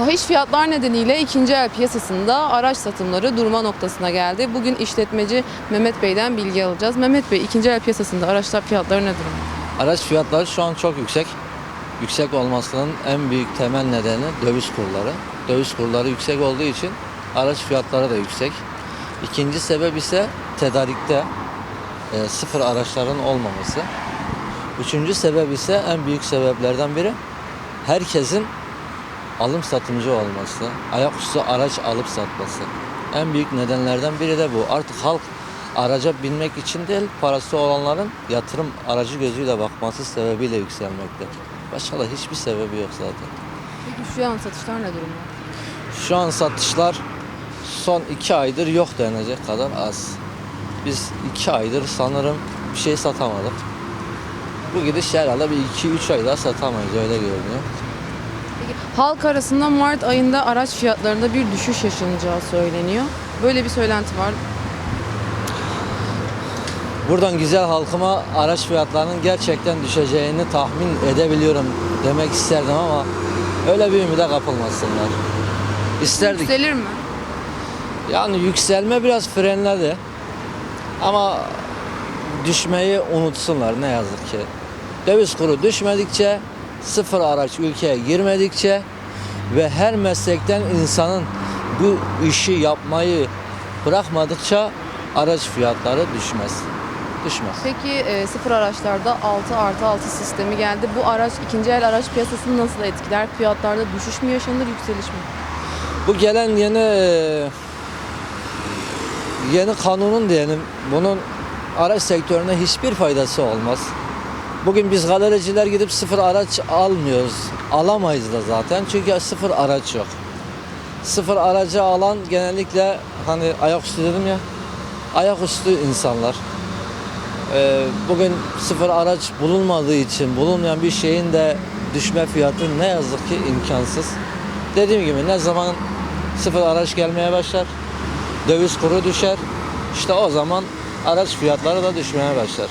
Fahiş fiyatlar nedeniyle ikinci el piyasasında araç satımları durma noktasına geldi. Bugün işletmeci Mehmet Bey'den bilgi alacağız. Mehmet Bey ikinci el piyasasında araçlar fiyatları ne durumda? Araç fiyatları şu an çok yüksek. Yüksek olmasının en büyük temel nedeni döviz kurları. Döviz kurları yüksek olduğu için araç fiyatları da yüksek. İkinci sebep ise tedarikte e, sıfır araçların olmaması. Üçüncü sebep ise en büyük sebeplerden biri herkesin alım satımcı olması, ayaküstü araç alıp satması. En büyük nedenlerden biri de bu. Artık halk araca binmek için değil, parası olanların yatırım aracı gözüyle bakması sebebiyle yükselmekte. Başka da hiçbir sebebi yok zaten. Peki şu an satışlar ne durumda? Şu an satışlar son iki aydır yok denecek kadar az. Biz iki aydır sanırım bir şey satamadık. Bu gidiş herhalde bir iki üç ay daha satamayız öyle görünüyor. Halk arasında Mart ayında araç fiyatlarında bir düşüş yaşanacağı söyleniyor. Böyle bir söylenti var. Buradan güzel halkıma araç fiyatlarının gerçekten düşeceğini tahmin edebiliyorum demek isterdim ama öyle bir ümide kapılmasınlar. İsterdik. Yükselir mi? Yani yükselme biraz frenledi. Ama düşmeyi unutsunlar ne yazık ki. Döviz kuru düşmedikçe, sıfır araç ülkeye girmedikçe ve her meslekten insanın bu işi yapmayı bırakmadıkça araç fiyatları düşmez. Düşmez. Peki e, sıfır araçlarda 6 artı 6 sistemi geldi. Bu araç ikinci el araç piyasasını nasıl etkiler? Fiyatlarda düşüş mü yaşanır, yükseliş mi? Bu gelen yeni yeni kanunun diyelim bunun araç sektörüne hiçbir faydası olmaz. Bugün biz galericiler gidip sıfır araç almıyoruz. Alamayız da zaten çünkü sıfır araç yok. Sıfır aracı alan genellikle hani ayaküstü dedim ya ayaküstü insanlar. Ee, bugün sıfır araç bulunmadığı için bulunmayan bir şeyin de düşme fiyatı ne yazık ki imkansız. Dediğim gibi ne zaman sıfır araç gelmeye başlar, döviz kuru düşer, işte o zaman araç fiyatları da düşmeye başlar.